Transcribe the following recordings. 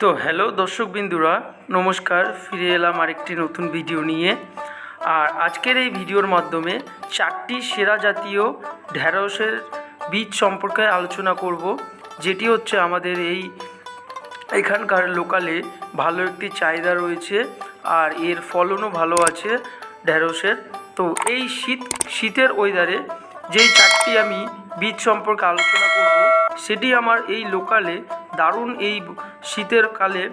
তো হ্যালো দর্শক বিন্দুরা নমস্কার, ফিরে এলাম আরেকটি নতুন ভিডিও নিয়ে। আর আজকের এই ভিডিওর মাধ্যমে চারটি সেরা জাতীয় ঢ্যাঁড়সের বীজ সম্পর্কে আলোচনা করব, যেটি হচ্ছে আমাদের এই এখানকার লোকালে ভালো একটি চাহিদা রয়েছে আর এর ফলনও ভালো আছে ঢ্যাঁড়সের। তো এই শীত, শীতের ওয়েদারে যেই চারটি আমি বীজ সম্পর্কে আলোচনা করব, সেটি আমার এই লোকালে দারুণ এই শীতের কালে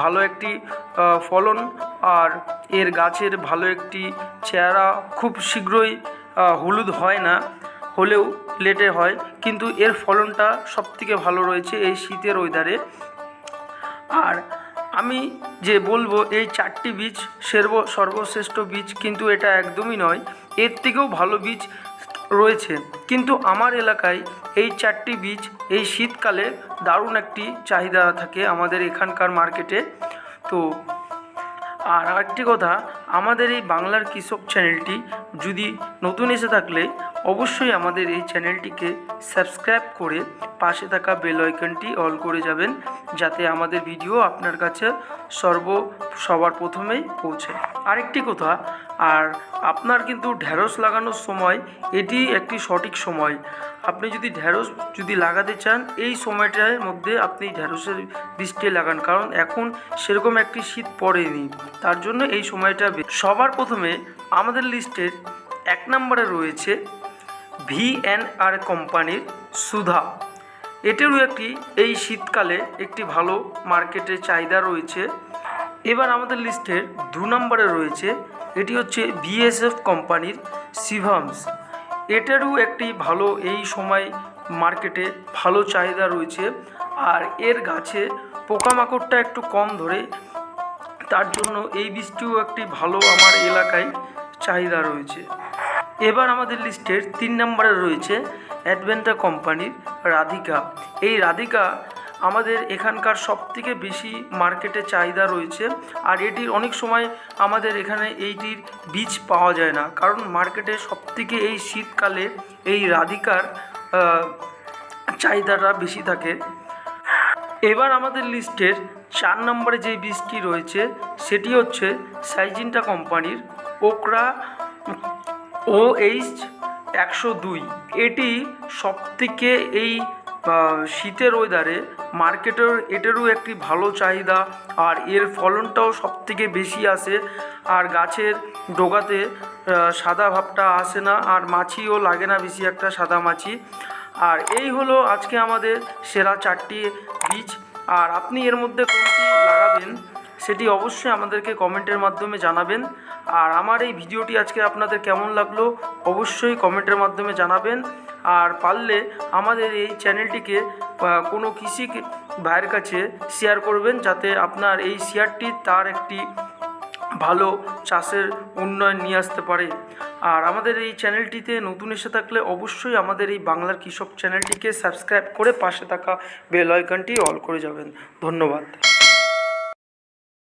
ভালো একটি ফলন আর এর গাছের ভালো একটি চেহারা খুব শীঘ্রই হলুদ হয় না, হলেও লেটে হয়। কিন্তু এর ফলনটা সবথেকে ভালো রয়েছে এই শীতের ওয়েদারে আর আমি যে বলব, এই চারটি বীজ সর্ব সর্বশ্রেষ্ঠ বীজ কিন্তু এটা একদমই নয়। এর থেকেও ভালো বীজ রয়েছে। কিন্তু আমার এলাকায় এই চারটি বীজ এই শীতকালে দারুণ একটি চাহিদা থাকে আমাদের এখানকার মার্কেটে। তো আর আরেকটি কথা, আমাদের এই বাংলার কৃষক চ্যানেলটি যদি নতুন এসে থাকলে অবশ্যই আমাদের এই চ্যানেলটিকে সাবস্ক্রাইব করে পাশে থাকা বেল আইকনটি অল করে যাবেন, যাতে আমাদের ভিডিও আপনার কাছে সর্ব সবার প্রথমেই পৌঁছে। আরেকটি কথা, আর আপনার কিন্তু ঢ্যাঁড়স লাগানোর সময় এটি একটি সঠিক সময়। আপনি যদি ঢ্যাঁড়স যদি লাগাতে চান, এই সময়টার মধ্যে আপনি ঢ্যাঁড়সের বীজটি লাগান, কারণ এখন সেরকম একটি শীত পড়েনি। তার জন্য এই সময়টা সবার প্রথমে আমাদের লিস্টের এক নম্বরে রয়েছে ভিএনআর কোম্পানির সুধা। এটারও একটি, এই শীতকালে একটি ভালো মার্কেটে চাহিদা রয়েছে। এবার আমাদের লিস্টের দু নম্বরে রয়েছে, এটি হচ্ছে বিএসএফ কোম্পানির সিভামস এটারও একটি ভালো, এই সময় মার্কেটে ভালো চাহিদা রয়েছে। আর এর গাছে পোকামাকড়টা একটু কম ধরে, তার জন্য এই বীজটিও একটি ভালো আমার এলাকায় চাহিদা রয়েছে। এবার আমাদের লিস্টের তিন নম্বরে রয়েছে অ্যাডভেন্টা কোম্পানির রাধিকা। এই রাধিকা আমাদের এখানকার সবথেকে বেশি মার্কেটে চাহিদা রয়েছে আর এটির অনেক সময় আমাদের এখানে এইটির বীজ পাওয়া যায় না। কারণ মার্কেটে সবথেকে এই শীতকালে এই রাধিকার চাহিদাটা বেশি থাকে। এবার আমাদের লিস্টের চার নম্বরে যে বীজটি রয়েছে সেটি হচ্ছে সাইজিনটা কোম্পানির ওকরা ও এইচ একশো দুই। এটি সবথেকে এই শীতের ওয়েদারে মার্কেটের এটারও একটি ভালো চাহিদা। আর এর ফলনটাও সবথেকে বেশি আসে। আর গাছের ডোগাতে সাদা ভাবটা আসে না। আর মাছিও লাগে না বেশি একটা সাদা মাছি। আর এই হলো আজকে আমাদের সেরা চারটি বীজ। আর আপনি এর মধ্যে কোনটি লাগাবেন? সেটি অবশ্যই আমাদেরকে কমেন্টের মাধ্যমে জানাবেন। আর আমার এই ভিডিওটি আজকে আপনাদের কেমন লাগল অবশ্যই কমেন্টের মাধ্যমে জানাবেন। আর পারলে আমাদের এই চ্যানেলটিকে কোনো কৃষি ভাইয়ের কাছে শেয়ার করবেন, যাতে আপনার এই শেয়ারটি তার একটি ভালো চাষের উন্নয়ন নিয়ে আসতে পারে। আর আমাদের এই চ্যানেলটিতে নতুন এসে থাকলে অবশ্যই আমাদের এই বাংলার কৃষক চ্যানেলটিকে সাবস্ক্রাইব করে পাশে থাকা বেল আইকনটি অল করে যাবেন। ধন্যবাদ।